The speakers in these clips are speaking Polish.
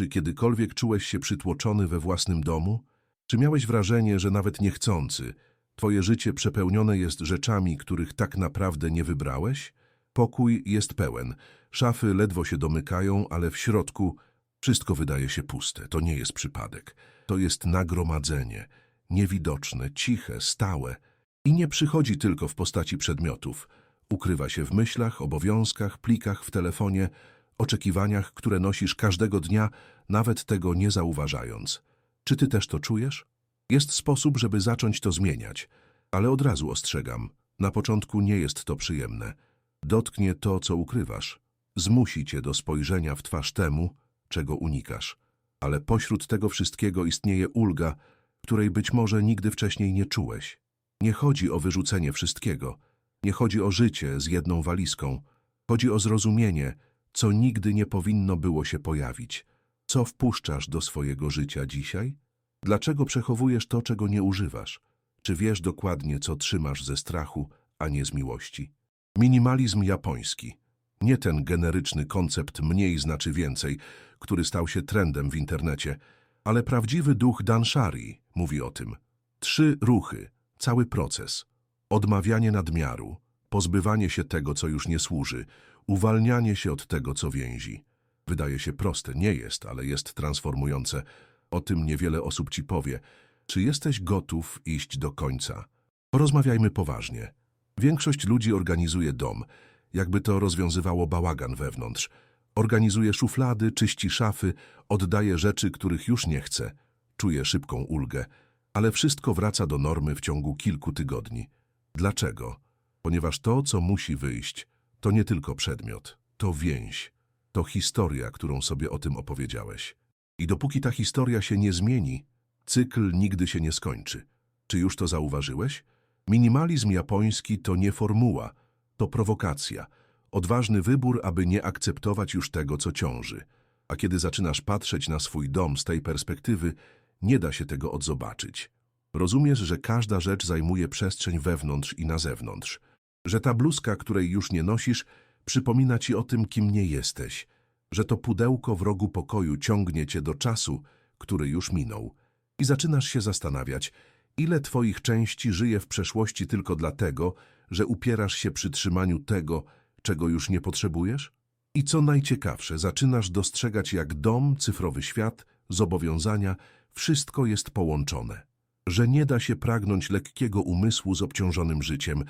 Czy kiedykolwiek czułeś się przytłoczony we własnym domu? Czy miałeś wrażenie, że nawet niechcący, twoje życie przepełnione jest rzeczami, których tak naprawdę nie wybrałeś? Pokój jest pełen, szafy ledwo się domykają, ale w środku wszystko wydaje się puste. To nie jest przypadek. To jest nagromadzenie, niewidoczne, ciche, stałe i nie przychodzi tylko w postaci przedmiotów. Ukrywa się w myślach, obowiązkach, plikach w telefonie, oczekiwaniach, które nosisz każdego dnia, nawet tego nie zauważając. Czy ty też to czujesz? Jest sposób, żeby zacząć to zmieniać, ale od razu ostrzegam, na początku nie jest to przyjemne. Dotknie to, co ukrywasz. Zmusi cię do spojrzenia w twarz temu, czego unikasz. Ale pośród tego wszystkiego istnieje ulga, której być może nigdy wcześniej nie czułeś. Nie chodzi o wyrzucenie wszystkiego. Nie chodzi o życie z jedną walizką. Chodzi o zrozumienie, co nigdy nie powinno było się pojawić. Co wpuszczasz do swojego życia dzisiaj? Dlaczego przechowujesz to, czego nie używasz? Czy wiesz dokładnie, co trzymasz ze strachu, a nie z miłości? Minimalizm japoński. Nie ten generyczny koncept mniej znaczy więcej, który stał się trendem w internecie, ale prawdziwy duch Danshari mówi o tym. Trzy ruchy, cały proces. Odmawianie nadmiaru, pozbywanie się tego, co już nie służy, uwalnianie się od tego, co więzi. Wydaje się proste, nie jest, ale jest transformujące. O tym niewiele osób ci powie. Czy jesteś gotów iść do końca? Porozmawiajmy poważnie. Większość ludzi organizuje dom, jakby to rozwiązywało bałagan wewnątrz. Organizuje szuflady, czyści szafy, oddaje rzeczy, których już nie chce. Czuje szybką ulgę, ale wszystko wraca do normy w ciągu kilku tygodni. Dlaczego? Ponieważ to, co musi wyjść, to nie tylko przedmiot, to więź, to historia, którą sobie o tym opowiedziałeś. I dopóki ta historia się nie zmieni, cykl nigdy się nie skończy. Czy już to zauważyłeś? Minimalizm japoński to nie formuła, to prowokacja, odważny wybór, aby nie akceptować już tego, co ciąży. A kiedy zaczynasz patrzeć na swój dom z tej perspektywy, nie da się tego odzobaczyć. Rozumiesz, że każda rzecz zajmuje przestrzeń wewnątrz i na zewnątrz. Że ta bluzka, której już nie nosisz, przypomina ci o tym, kim nie jesteś. Że to pudełko w rogu pokoju ciągnie cię do czasu, który już minął. I zaczynasz się zastanawiać, ile twoich części żyje w przeszłości tylko dlatego, że upierasz się przy trzymaniu tego, czego już nie potrzebujesz? I co najciekawsze, zaczynasz dostrzegać, jak dom, cyfrowy świat, zobowiązania, wszystko jest połączone. Że nie da się pragnąć lekkiego umysłu z obciążonym życiem,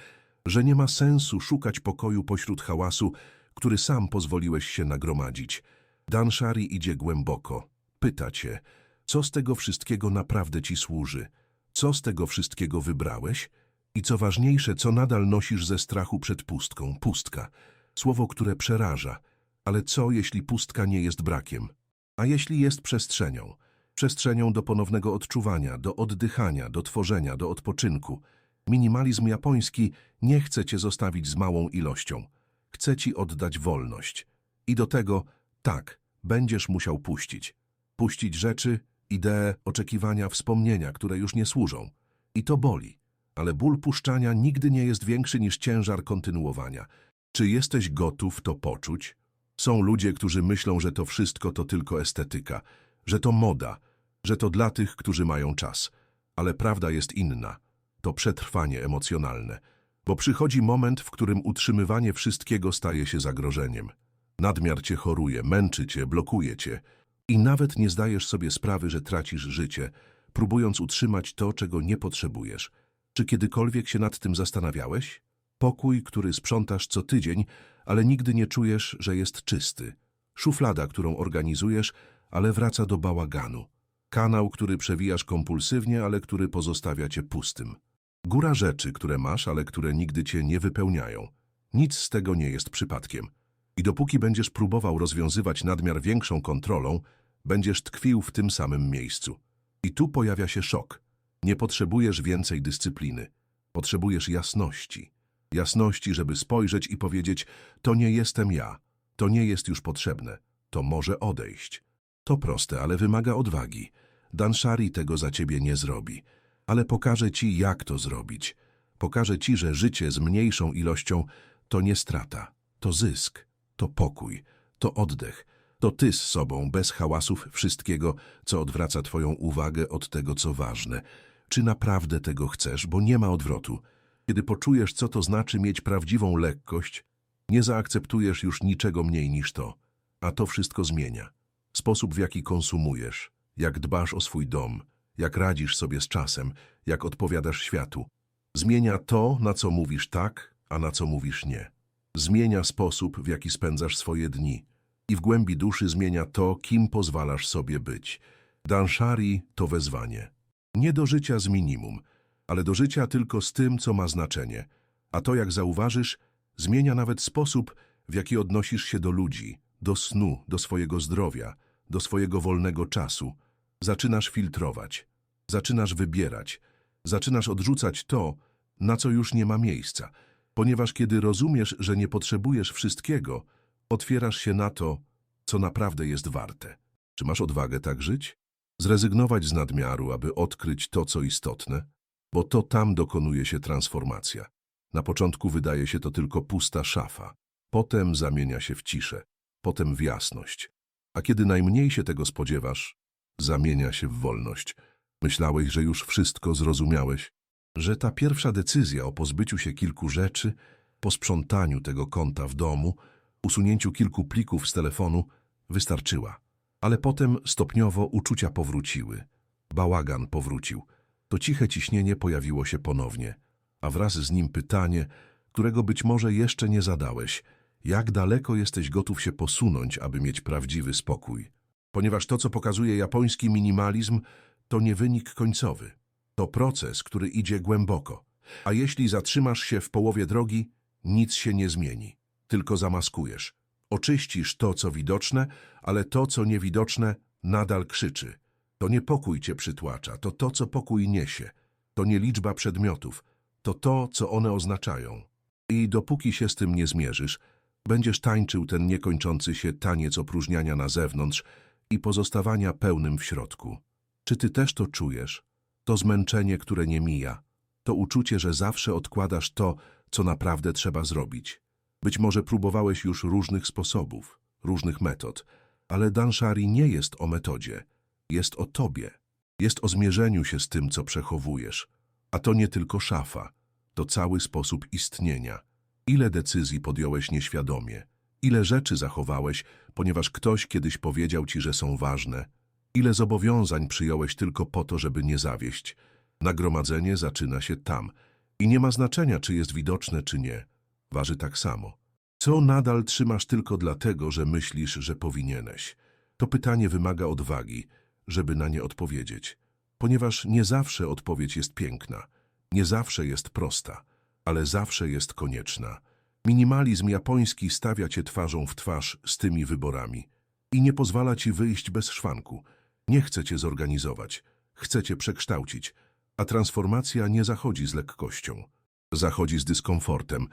że nie ma sensu szukać pokoju pośród hałasu, który sam pozwoliłeś się nagromadzić. Dan Shari idzie głęboko. Pyta cię, co z tego wszystkiego naprawdę ci służy? Co z tego wszystkiego wybrałeś? I co ważniejsze, co nadal nosisz ze strachu przed pustką? Pustka. Słowo, które przeraża. Ale co, jeśli pustka nie jest brakiem? A jeśli jest przestrzenią? Przestrzenią do ponownego odczuwania, do oddychania, do tworzenia, do odpoczynku. Minimalizm japoński nie chce cię zostawić z małą ilością. Chce ci oddać wolność. I do tego, tak, będziesz musiał puścić. Puścić rzeczy, idee, oczekiwania, wspomnienia, które już nie służą. I to boli. Ale ból puszczania nigdy nie jest większy niż ciężar kontynuowania. Czy jesteś gotów to poczuć? Są ludzie, którzy myślą, że to wszystko to tylko estetyka, że to moda, że to dla tych, którzy mają czas. Ale prawda jest inna. To przetrwanie emocjonalne. Bo przychodzi moment, w którym utrzymywanie wszystkiego staje się zagrożeniem. Nadmiar cię choruje, męczy cię, blokuje cię. I nawet nie zdajesz sobie sprawy, że tracisz życie, próbując utrzymać to, czego nie potrzebujesz. Czy kiedykolwiek się nad tym zastanawiałeś? Pokój, który sprzątasz co tydzień, ale nigdy nie czujesz, że jest czysty. Szuflada, którą organizujesz, ale wraca do bałaganu. Kanał, który przewijasz kompulsywnie, ale który pozostawia cię pustym. Góra rzeczy, które masz, ale które nigdy cię nie wypełniają. Nic z tego nie jest przypadkiem. I dopóki będziesz próbował rozwiązywać nadmiar większą kontrolą, będziesz tkwił w tym samym miejscu. I tu pojawia się szok. Nie potrzebujesz więcej dyscypliny. Potrzebujesz jasności. Jasności, żeby spojrzeć i powiedzieć, to nie jestem ja, to nie jest już potrzebne, to może odejść. To proste, ale wymaga odwagi. Danshari tego za ciebie nie zrobi. Ale pokażę ci, jak to zrobić. Pokażę ci, że życie z mniejszą ilością to nie strata, to zysk, to pokój, to oddech, To ty z sobą, bez hałasów wszystkiego, co odwraca twoją uwagę od tego, co ważne. Czy naprawdę tego chcesz, bo nie ma odwrotu. Kiedy poczujesz, co to znaczy mieć prawdziwą lekkość, nie zaakceptujesz już niczego mniej niż to. A to wszystko zmienia. Sposób, w jaki konsumujesz, jak dbasz o swój dom, jak radzisz sobie z czasem, jak odpowiadasz światu. Zmienia to, na co mówisz tak, a na co mówisz nie. Zmienia sposób, w jaki spędzasz swoje dni. I w głębi duszy zmienia to, kim pozwalasz sobie być. Danshari to wezwanie. Nie do życia z minimum, ale do życia tylko z tym, co ma znaczenie. A to, jak zauważysz, zmienia nawet sposób, w jaki odnosisz się do ludzi, do snu, do swojego zdrowia, do swojego wolnego czasu. Zaczynasz filtrować, zaczynasz wybierać, zaczynasz odrzucać to, na co już nie ma miejsca, ponieważ kiedy rozumiesz, że nie potrzebujesz wszystkiego, otwierasz się na to, co naprawdę jest warte. Czy masz odwagę tak żyć? Zrezygnować z nadmiaru, aby odkryć to, co istotne? Bo to tam dokonuje się transformacja. Na początku wydaje się to tylko pusta szafa, potem zamienia się w ciszę, potem w jasność. A kiedy najmniej się tego spodziewasz, zamienia się w wolność. Myślałeś, że już wszystko zrozumiałeś, że ta pierwsza decyzja o pozbyciu się kilku rzeczy, posprzątaniu tego konta w domu, usunięciu kilku plików z telefonu wystarczyła. Ale potem stopniowo uczucia powróciły. Bałagan powrócił. To ciche ciśnienie pojawiło się ponownie, a wraz z nim pytanie, którego być może jeszcze nie zadałeś. Jak daleko jesteś gotów się posunąć, aby mieć prawdziwy spokój? Ponieważ to, co pokazuje japoński minimalizm, to nie wynik końcowy. To proces, który idzie głęboko. A jeśli zatrzymasz się w połowie drogi, nic się nie zmieni. Tylko zamaskujesz. Oczyścisz to, co widoczne, ale to, co niewidoczne, nadal krzyczy. To nie pokój cię przytłacza, to to, co pokój niesie. To nie liczba przedmiotów, to to, co one oznaczają. I dopóki się z tym nie zmierzysz, będziesz tańczył ten niekończący się taniec opróżniania na zewnątrz i pozostawania pełnym w środku. Czy ty też to czujesz? To zmęczenie, które nie mija. To uczucie, że zawsze odkładasz to, co naprawdę trzeba zrobić. Być może próbowałeś już różnych sposobów, różnych metod, ale Danshari nie jest o metodzie. Jest o tobie. Jest o zmierzeniu się z tym, co przechowujesz. A to nie tylko szafa. To cały sposób istnienia. Ile decyzji podjąłeś nieświadomie? Ile rzeczy zachowałeś, ponieważ ktoś kiedyś powiedział ci, że są ważne? Ile zobowiązań przyjąłeś tylko po to, żeby nie zawieść? Nagromadzenie zaczyna się tam. I nie ma znaczenia, czy jest widoczne, czy nie. Waży tak samo. Co nadal trzymasz tylko dlatego, że myślisz, że powinieneś? To pytanie wymaga odwagi, żeby na nie odpowiedzieć. Ponieważ nie zawsze odpowiedź jest piękna, nie zawsze jest prosta, ale zawsze jest konieczna. Minimalizm japoński stawia cię twarzą w twarz z tymi wyborami i nie pozwala ci wyjść bez szwanku. Nie chce cię zorganizować, chce cię przekształcić, a transformacja nie zachodzi z lekkością. Zachodzi z dyskomfortem.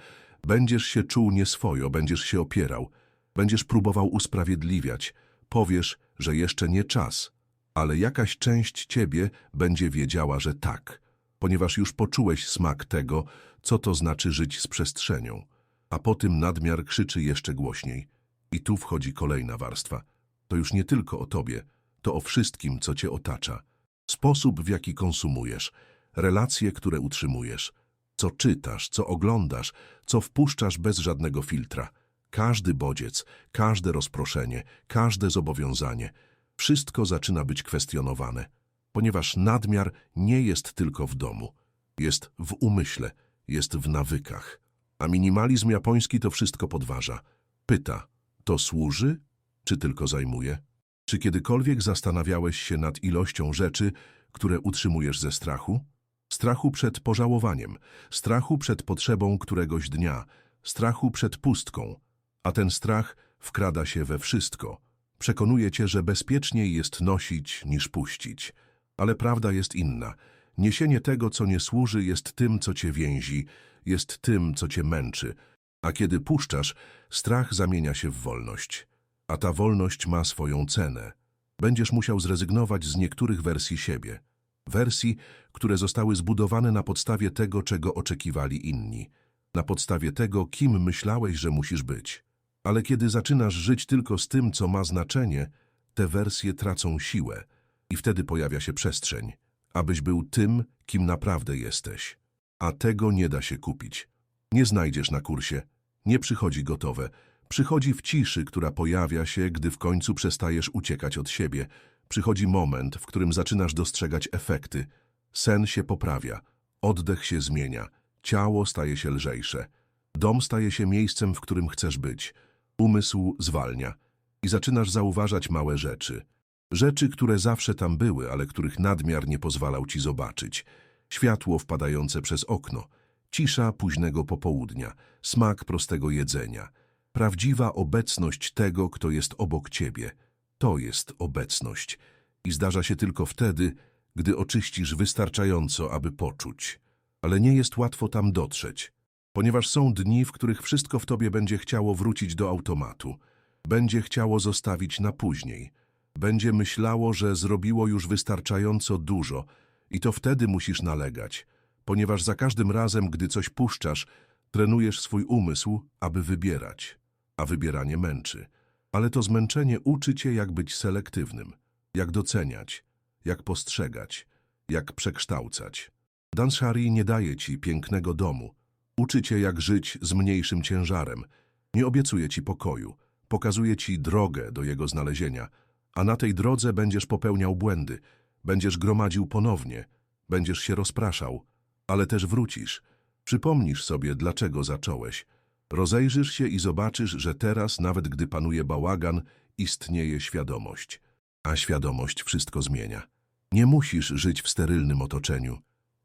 Będziesz się czuł nieswojo, będziesz się opierał, będziesz próbował usprawiedliwiać, powiesz, że jeszcze nie czas, ale jakaś część ciebie będzie wiedziała, że tak, ponieważ już poczułeś smak tego, co to znaczy żyć z przestrzenią. A po tym nadmiar krzyczy jeszcze głośniej. I tu wchodzi kolejna warstwa. To już nie tylko o tobie, to o wszystkim, co cię otacza. Sposób, w jaki konsumujesz, relacje, które utrzymujesz, co czytasz, co oglądasz, co wpuszczasz bez żadnego filtra. Każdy bodziec, każde rozproszenie, każde zobowiązanie, wszystko zaczyna być kwestionowane, ponieważ nadmiar nie jest tylko w domu, jest w umyśle, jest w nawykach. A minimalizm japoński to wszystko podważa. Pyta, to służy, czy tylko zajmuje? Czy kiedykolwiek zastanawiałeś się nad ilością rzeczy, które utrzymujesz ze strachu? Strachu przed pożałowaniem, strachu przed potrzebą któregoś dnia, strachu przed pustką. A ten strach wkrada się we wszystko. Przekonuje cię, że bezpieczniej jest nosić niż puścić. Ale prawda jest inna. Niesienie tego, co nie służy, jest tym, co cię więzi, jest tym, co cię męczy. A kiedy puszczasz, strach zamienia się w wolność. A ta wolność ma swoją cenę. Będziesz musiał zrezygnować z niektórych wersji siebie. Wersji, które zostały zbudowane na podstawie tego, czego oczekiwali inni. Na podstawie tego, kim myślałeś, że musisz być. Ale kiedy zaczynasz żyć tylko z tym, co ma znaczenie, te wersje tracą siłę i wtedy pojawia się przestrzeń, abyś był tym, kim naprawdę jesteś. A tego nie da się kupić. Nie znajdziesz na kursie, nie przychodzi gotowe. Przychodzi w ciszy, która pojawia się, gdy w końcu przestajesz uciekać od siebie. Przychodzi moment, w którym zaczynasz dostrzegać efekty. Sen się poprawia, oddech się zmienia, ciało staje się lżejsze. Dom staje się miejscem, w którym chcesz być. Umysł zwalnia i zaczynasz zauważać małe rzeczy. Rzeczy, które zawsze tam były, ale których nadmiar nie pozwalał ci zobaczyć. Światło wpadające przez okno, cisza późnego popołudnia, smak prostego jedzenia. Prawdziwa obecność tego, kto jest obok ciebie. To jest obecność. I zdarza się tylko wtedy, gdy oczyścisz wystarczająco, aby poczuć. Ale nie jest łatwo tam dotrzeć, ponieważ są dni, w których wszystko w tobie będzie chciało wrócić do automatu. Będzie chciało zostawić na później. Będzie myślało, że zrobiło już wystarczająco dużo i to wtedy musisz nalegać, ponieważ za każdym razem, gdy coś puszczasz, trenujesz swój umysł, aby wybierać, a wybieranie męczy. Ale to zmęczenie uczy cię, jak być selektywnym, jak doceniać, jak postrzegać, jak przekształcać. Dan Shari nie daje ci pięknego domu. Uczy cię, jak żyć z mniejszym ciężarem. Nie obiecuje ci pokoju. Pokazuje ci drogę do jego znalezienia. A na tej drodze będziesz popełniał błędy. Będziesz gromadził ponownie. Będziesz się rozpraszał. Ale też wrócisz. Przypomnisz sobie, dlaczego zacząłeś. Rozejrzysz się i zobaczysz, że teraz, nawet gdy panuje bałagan, istnieje świadomość. A świadomość wszystko zmienia. Nie musisz żyć w sterylnym otoczeniu.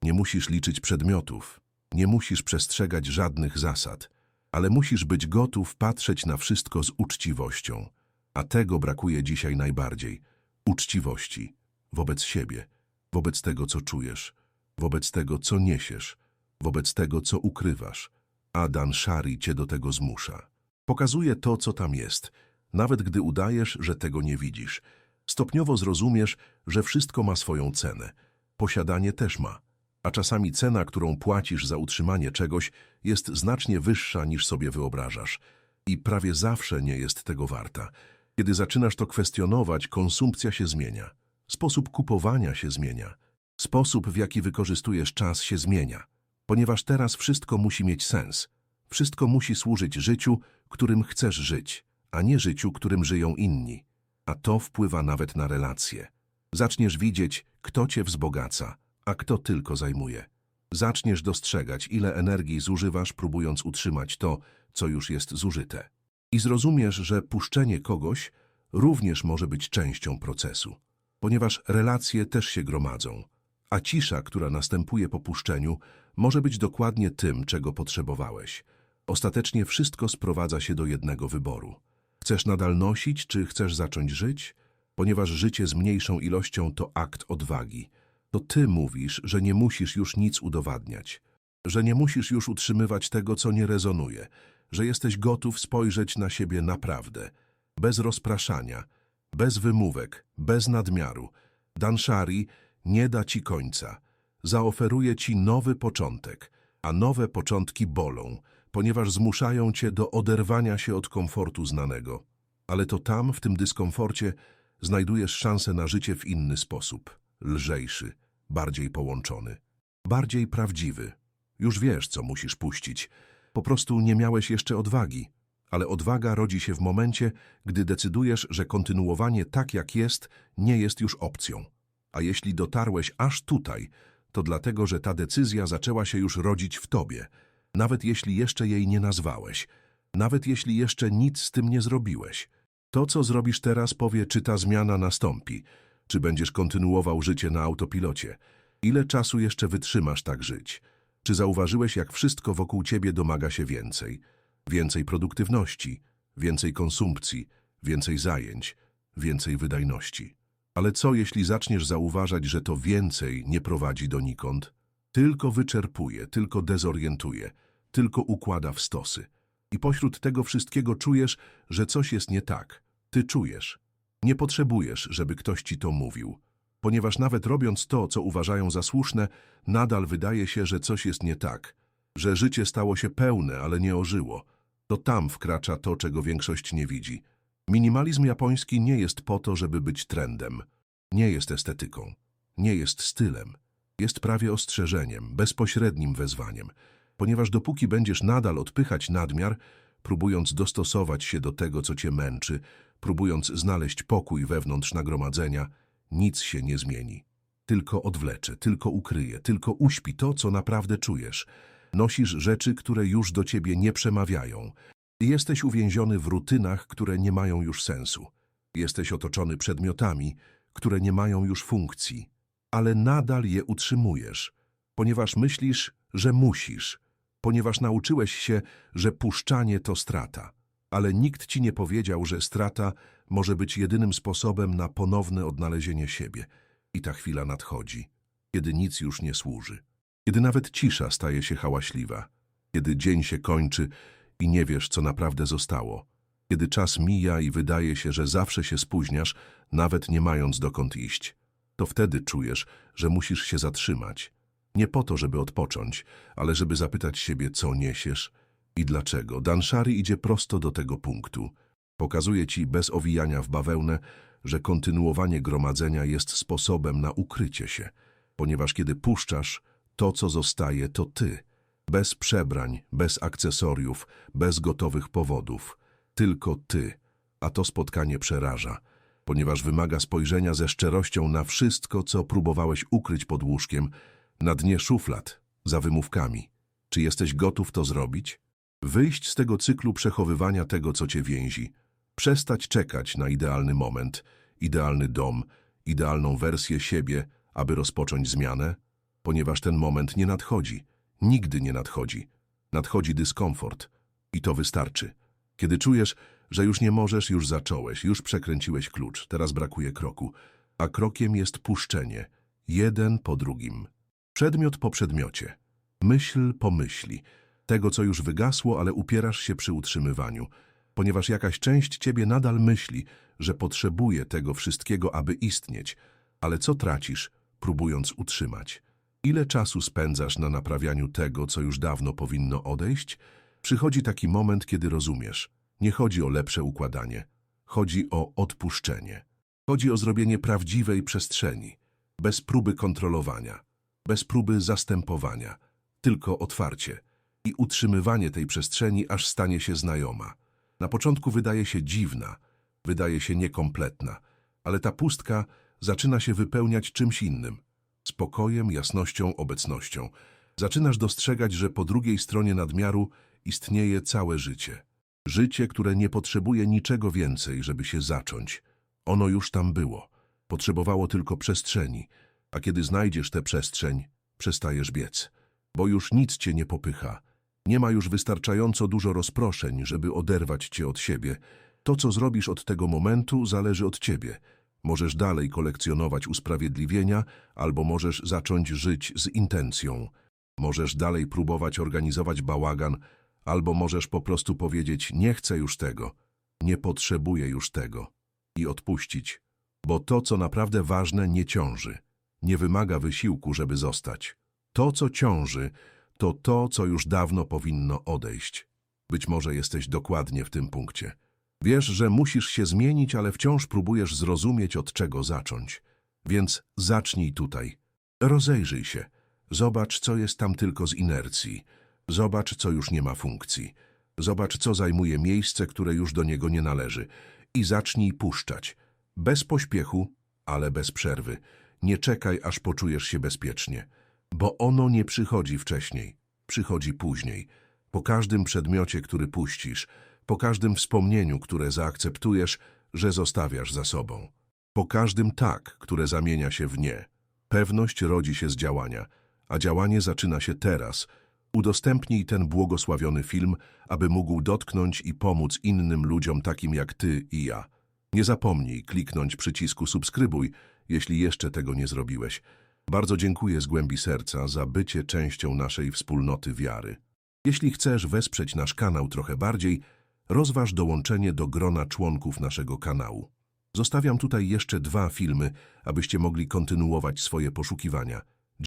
Nie musisz liczyć przedmiotów. Nie musisz przestrzegać żadnych zasad. Ale musisz być gotów patrzeć na wszystko z uczciwością. A tego brakuje dzisiaj najbardziej. Uczciwości. Wobec siebie. Wobec tego, co czujesz. Wobec tego, co niesiesz. Wobec tego, co ukrywasz. A Dan Shari cię do tego zmusza. Pokazuje to, co tam jest, nawet gdy udajesz, że tego nie widzisz. Stopniowo zrozumiesz, że wszystko ma swoją cenę. Posiadanie też ma. A czasami cena, którą płacisz za utrzymanie czegoś, jest znacznie wyższa niż sobie wyobrażasz. I prawie zawsze nie jest tego warta. Kiedy zaczynasz to kwestionować, konsumpcja się zmienia. Sposób kupowania się zmienia. Sposób, w jaki wykorzystujesz czas, się zmienia. Ponieważ teraz wszystko musi mieć sens. Wszystko musi służyć życiu, którym chcesz żyć, a nie życiu, którym żyją inni. A to wpływa nawet na relacje. Zaczniesz widzieć, kto cię wzbogaca, a kto tylko zajmuje. Zaczniesz dostrzegać, ile energii zużywasz, próbując utrzymać to, co już jest zużyte. I zrozumiesz, że puszczenie kogoś również może być częścią procesu, ponieważ relacje też się gromadzą, a cisza, która następuje po puszczeniu, może być dokładnie tym, czego potrzebowałeś. Ostatecznie wszystko sprowadza się do jednego wyboru. Chcesz nadal nosić, czy chcesz zacząć żyć? Ponieważ życie z mniejszą ilością to akt odwagi. To ty mówisz, że nie musisz już nic udowadniać, że nie musisz już utrzymywać tego, co nie rezonuje, że jesteś gotów spojrzeć na siebie naprawdę, bez rozpraszania, bez wymówek, bez nadmiaru. Danshari nie da ci końca. Zaoferuje ci nowy początek, a nowe początki bolą, ponieważ zmuszają cię do oderwania się od komfortu znanego. Ale to tam, w tym dyskomforcie, znajdujesz szansę na życie w inny sposób, lżejszy, bardziej połączony, bardziej prawdziwy. Już wiesz, co musisz puścić. Po prostu nie miałeś jeszcze odwagi. Ale odwaga rodzi się w momencie, gdy decydujesz, że kontynuowanie tak jak jest nie jest już opcją. A jeśli dotarłeś aż tutaj, to dlatego, że ta decyzja zaczęła się już rodzić w tobie, nawet jeśli jeszcze jej nie nazwałeś, nawet jeśli jeszcze nic z tym nie zrobiłeś. To, co zrobisz teraz, powie, czy ta zmiana nastąpi, czy będziesz kontynuował życie na autopilocie. Ile czasu jeszcze wytrzymasz tak żyć? Czy zauważyłeś, jak wszystko wokół ciebie domaga się więcej? Więcej produktywności, więcej konsumpcji, więcej zajęć, więcej wydajności. Ale co, jeśli zaczniesz zauważać, że to więcej nie prowadzi donikąd? Tylko wyczerpuje, tylko dezorientuje, tylko układa w stosy. I pośród tego wszystkiego czujesz, że coś jest nie tak. Ty czujesz. Nie potrzebujesz, żeby ktoś ci to mówił. Ponieważ nawet robiąc to, co uważają za słuszne, nadal wydaje się, że coś jest nie tak. Że życie stało się pełne, ale nie ożyło. To tam wkracza to, czego większość nie widzi. Minimalizm japoński nie jest po to, żeby być trendem. Nie jest estetyką. Nie jest stylem. Jest prawie ostrzeżeniem, bezpośrednim wezwaniem. Ponieważ dopóki będziesz nadal odpychać nadmiar, próbując dostosować się do tego, co cię męczy, próbując znaleźć pokój wewnątrz nagromadzenia, nic się nie zmieni. Tylko odwlecze, tylko ukryje, tylko uśpi to, co naprawdę czujesz. Nosisz rzeczy, które już do ciebie nie przemawiają. Jesteś uwięziony w rutynach, które nie mają już sensu. Jesteś otoczony przedmiotami, które nie mają już funkcji, ale nadal je utrzymujesz, ponieważ myślisz, że musisz, ponieważ nauczyłeś się, że puszczanie to strata. Ale nikt ci nie powiedział, że strata może być jedynym sposobem na ponowne odnalezienie siebie. I ta chwila nadchodzi, kiedy nic już nie służy. Kiedy nawet cisza staje się hałaśliwa. Kiedy dzień się kończy i nie wiesz, co naprawdę zostało. Kiedy czas mija i wydaje się, że zawsze się spóźniasz, nawet nie mając dokąd iść. To wtedy czujesz, że musisz się zatrzymać. Nie po to, żeby odpocząć, ale żeby zapytać siebie, co niesiesz i dlaczego. Danszari idzie prosto do tego punktu. Pokazuje ci bez owijania w bawełnę, że kontynuowanie gromadzenia jest sposobem na ukrycie się, ponieważ kiedy puszczasz, to co zostaje to ty. Bez przebrań, bez akcesoriów, bez gotowych powodów. Tylko ty. A to spotkanie przeraża, ponieważ wymaga spojrzenia ze szczerością na wszystko, co próbowałeś ukryć pod łóżkiem, na dnie szuflad, za wymówkami. Czy jesteś gotów to zrobić? Wyjść z tego cyklu przechowywania tego, co cię więzi. Przestać czekać na idealny moment, idealny dom, idealną wersję siebie, aby rozpocząć zmianę, ponieważ ten moment nie nadchodzi. Nigdy nie nadchodzi. Nadchodzi dyskomfort. I to wystarczy. Kiedy czujesz, że już nie możesz, już zacząłeś, już przekręciłeś klucz, teraz brakuje kroku, a krokiem jest puszczenie, jeden po drugim. Przedmiot po przedmiocie, myśl po myśli, tego, co już wygasło, ale upierasz się przy utrzymywaniu, ponieważ jakaś część ciebie nadal myśli, że potrzebuje tego wszystkiego, aby istnieć, ale co tracisz, próbując utrzymać? Ile czasu spędzasz na naprawianiu tego, co już dawno powinno odejść? Przychodzi taki moment, kiedy rozumiesz. Nie chodzi o lepsze układanie. Chodzi o odpuszczenie. Chodzi o zrobienie prawdziwej przestrzeni, bez próby kontrolowania, bez próby zastępowania, tylko otwarcie i utrzymywanie tej przestrzeni, aż stanie się znajoma. Na początku wydaje się dziwna, wydaje się niekompletna, ale ta pustka zaczyna się wypełniać czymś innym spokojem, jasnością, obecnością. Zaczynasz dostrzegać, że po drugiej stronie nadmiaru istnieje całe życie. Życie, które nie potrzebuje niczego więcej, żeby się zacząć. Ono już tam było. Potrzebowało tylko przestrzeni, a kiedy znajdziesz tę przestrzeń, przestajesz biec. Bo już nic cię nie popycha. Nie ma już wystarczająco dużo rozproszeń, żeby oderwać cię od siebie. To, co zrobisz od tego momentu, zależy od ciebie. Możesz dalej kolekcjonować usprawiedliwienia, albo możesz zacząć żyć z intencją. Możesz dalej próbować organizować bałagan, albo możesz po prostu powiedzieć nie chcę już tego, nie potrzebuję już tego i odpuścić, bo to, co naprawdę ważne, nie ciąży, nie wymaga wysiłku, żeby zostać. To, co ciąży, to to, co już dawno powinno odejść. Być może jesteś dokładnie w tym punkcie. Wiesz, że musisz się zmienić, ale wciąż próbujesz zrozumieć, od czego zacząć. Więc zacznij tutaj. Rozejrzyj się. Zobacz, co jest tam tylko z inercji. Zobacz, co już nie ma funkcji. Zobacz, co zajmuje miejsce, które już do niego nie należy. I zacznij puszczać. Bez pośpiechu, ale bez przerwy. Nie czekaj, aż poczujesz się bezpiecznie. Bo ono nie przychodzi wcześniej. Przychodzi później. Po każdym przedmiocie, który puścisz, po każdym wspomnieniu, które zaakceptujesz, że zostawiasz za sobą. Po każdym tak, które zamienia się w nie. Pewność rodzi się z działania, a działanie zaczyna się teraz. Udostępnij ten błogosławiony film, aby mógł dotknąć i pomóc innym ludziom takim jak ty i ja. Nie zapomnij kliknąć przycisku subskrybuj, jeśli jeszcze tego nie zrobiłeś. Bardzo dziękuję z głębi serca za bycie częścią naszej wspólnoty wiary. Jeśli chcesz wesprzeć nasz kanał trochę bardziej, rozważ dołączenie do grona członków naszego kanału. Zostawiam tutaj jeszcze dwa filmy, abyście mogli kontynuować swoje poszukiwania.